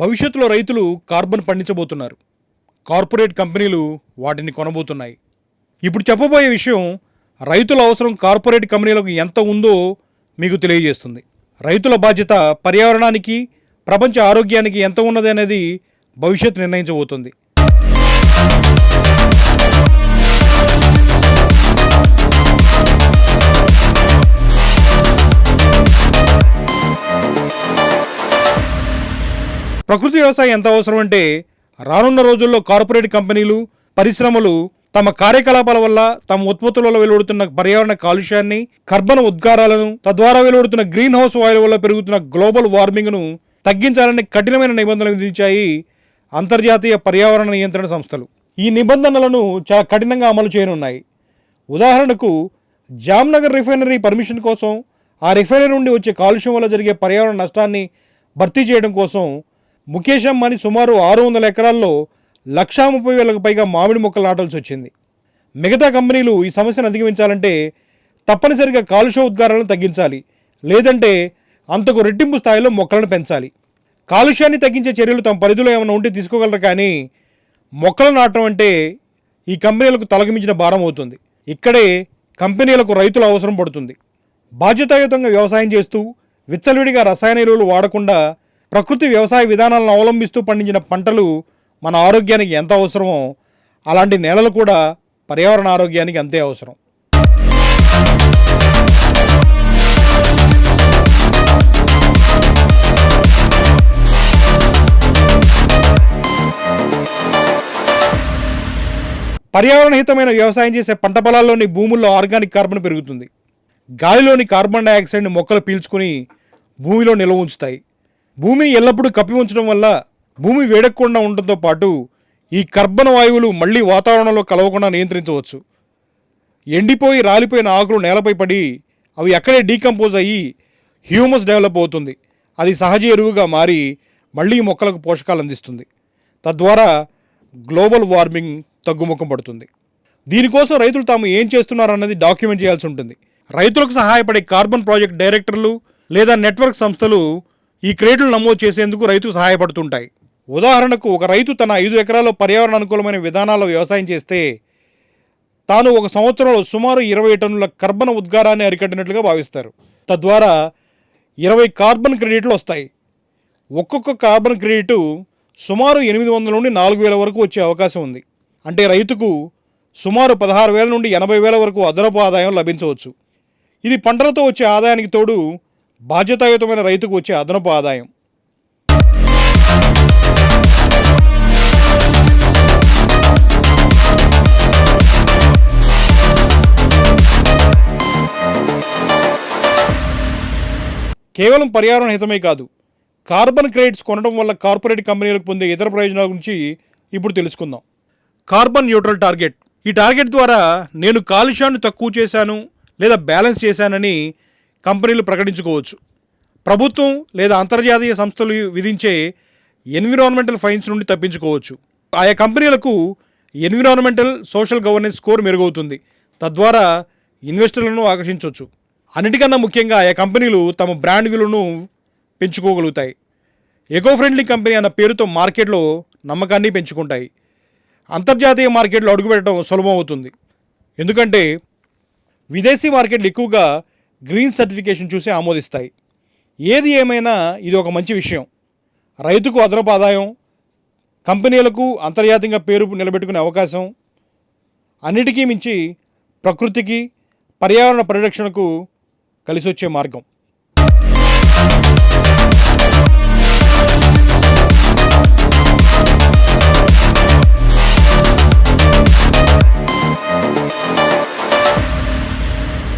భవిష్యత్తులో రైతులు carbon పండించబోతున్నారు. Corporate కంపెనీలు వాటిని కొనబోతున్నాయి. ఇప్పుడు చెప్పబోయే విషయం రైతుల అవసరం కార్పొరేట్ కంపెనీలకు ఎంత ఉందో మీకు తెలియజేస్తుంది. రైతుల బాధ్యత పర్యావరణానికి ప్రపంచ ఆరోగ్యానికి ఎంత ఉన్నది అనేది భవిష్యత్తు నిర్ణయించబోతుంది. ప్రకృతి వ్యవసాయం ఎంత అవసరం అంటే రానున్న రోజుల్లో కార్పొరేట్ కంపెనీలు పరిశ్రమలు తమ కార్యకలాపాల వల్ల తమ ఉత్పత్తులలో వెలువడుతున్న పర్యావరణ కాలుష్యాన్ని కర్బన ఉద్గారాలను తద్వారా వెలువడుతున్న గ్రీన్ హౌస్ వాయువుల వల్ల పెరుగుతున్న గ్లోబల్ వార్మింగ్ను తగ్గించాలని కఠినమైన నిబంధనలు విధించాయి అంతర్జాతీయ పర్యావరణ నియంత్రణ సంస్థలు. ఈ నిబంధనలను చాలా కఠినంగా అమలు చేయనున్నాయి. ఉదాహరణకు జామ్నగర్ రిఫైనరీ పర్మిషన్ కోసం ఆ రిఫైనరీ నుండి వచ్చే కాలుష్యం వల్ల జరిగే పర్యావరణ నష్టాన్ని భర్తీ చేయడం కోసం ముఖేష్ అంబానీ సుమారు ఆరు వందల ఎకరాల్లో లక్షా ముప్పై వేలకు పైగా మామిడి మొక్కలు నాటాల్సి వచ్చింది. మిగతా కంపెనీలు ఈ సమస్యను అధిగమించాలంటే తప్పనిసరిగా కాలుష్య ఉద్గారాలను తగ్గించాలి లేదంటే అంతకు రెట్టింపు స్థాయిలో మొక్కలను పెంచాలి. కాలుష్యాన్ని తగ్గించే చర్యలు తమ పరిధిలో ఏమైనా ఉంటే తీసుకోగలరు కానీ మొక్కలు నాటడం అంటే ఈ కంపెనీలకు తలగమించిన భారం అవుతుంది. ఇక్కడే కంపెనీలకు రైతుల అవసరం పడుతుంది. బాధ్యతాయుతంగా వ్యవసాయం చేస్తూ విచ్చలవిడిగా రసాయన ఎరువులు వాడకుండా ప్రకృతి వ్యవసాయ విధానాలను అవలంబిస్తూ పండించిన పంటలు మన ఆరోగ్యానికి ఎంత అవసరమో అలాంటి నేలలు కూడా పర్యావరణ ఆరోగ్యానికి అంతే అవసరం. పర్యావరణ హితమైన వ్యవసాయం చేసే పంట పొలాల్లోని భూముల్లో ఆర్గానిక్ కార్బన్ పెరుగుతుంది. గాలిలోని కార్బన్ డైఆక్సైడ్ని మొక్కలు పీల్చుకుని భూమిలో నిల్వ ఉంచుతాయి. భూమిని ఎల్లప్పుడూ కప్పి ఉంచడం వల్ల భూమి వేడెక్కకుండా ఉండటంతో పాటు ఈ కర్బన వాయువులు మళ్ళీ వాతావరణంలో కలవకుండా నియంత్రించవచ్చు. ఎండిపోయి రాలిపోయిన ఆకులు నేలపై పడి అవి అక్కడే డీకంపోజ్ అయ్యి హ్యూమస్ డెవలప్ అవుతుంది. అది సహజ ఎరువుగా మారి మళ్ళీ మొక్కలకు పోషకాలు అందిస్తుంది. తద్వారా గ్లోబల్ వార్మింగ్ తగ్గుముఖం పడుతుంది. దీనికోసం రైతులు తాము ఏం చేస్తున్నారన్నది డాక్యుమెంట్ చేయాల్సి ఉంటుంది. రైతులకు సహాయపడే కార్బన్ ప్రాజెక్ట్ డైరెక్టర్లు లేదా నెట్వర్క్ సంస్థలు ఈ క్రేట్లు నమోదు చేసేందుకు రైతు సహాయపడుతుంటాయి. ఉదాహరణకు ఒక రైతు తన ఐదు ఎకరాల్లో పర్యావరణ అనుకూలమైన విధానాల్లో వ్యవసాయం చేస్తే తాను ఒక సంవత్సరంలో సుమారు ఇరవై టన్నుల కర్బన ఉద్గారాన్ని అరికట్టినట్లుగా భావిస్తారు. తద్వారా ఇరవై కార్బన్ క్రెడిట్లు వస్తాయి. ఒక్కొక్క కార్బన్ క్రెడిట్ సుమారు ఎనిమిది వందల నుండి నాలుగు వేల వరకు వచ్చే అవకాశం ఉంది. అంటే రైతుకు సుమారు పదహారు వేల నుండి ఎనభై వేల వరకు అదనపు ఆదాయం లభించవచ్చు. ఇది పంటలతో వచ్చే ఆదాయానికి తోడు బాధ్యతాయుతమైన రైతుకు వచ్చే అదనపు ఆదాయం. కేవలం పర్యావరణ హితమే కాదు కార్బన్ క్రెడిట్స్ కొనడం వల్ల కార్పొరేట్ కంపెనీలకు పొందే ఇతర ప్రయోజనాల గురించి ఇప్పుడు తెలుసుకుందాం. Carbon neutral target. ఈ టార్గెట్ ద్వారా నేను కాలుష్యాన్ని తక్కువ చేశాను లేదా బ్యాలెన్స్ చేశానని కంపెనీలు ప్రకటించుకోవచ్చు. ప్రభుత్వం లేదా అంతర్జాతీయ సంస్థలు విధించే ఎన్విరాన్మెంటల్ ఫైన్స్ నుండి తప్పించుకోవచ్చు. ఆయా కంపెనీలకు ఎన్విరాన్మెంటల్ సోషల్ గవర్నెన్స్ స్కోర్ మెరుగవుతుంది. తద్వారా ఇన్వెస్టర్లను ఆకర్షించవచ్చు అన్నిటికన్నా ముఖ్యంగా ఆయా కంపెనీలు తమ బ్రాండ్ విలువను పెంచుకోగలుగుతాయి. ఎకో ఫ్రెండ్లీ కంపెనీ అన్న పేరుతో మార్కెట్లో నమ్మకాన్ని పెంచుకుంటాయి. అంతర్జాతీయ మార్కెట్లో అడుగుపెట్టడం సులభం అవుతుంది ఎందుకంటే విదేశీ మార్కెట్లు ఎక్కువగా గ్రీన్ సర్టిఫికేషన్ చూసి ఆమోదిస్తాయి. ఏది ఏమైనా ఇది ఒక మంచి విషయం. రైతుకు అదనపు ఆదాయం కంపెనీలకు అంతర్జాతీయంగా పేరు నిలబెట్టుకునే అవకాశం అన్నిటికీ మించి ప్రకృతికి పర్యావరణ పరిరక్షణకు కలిసి వచ్చే మార్గం.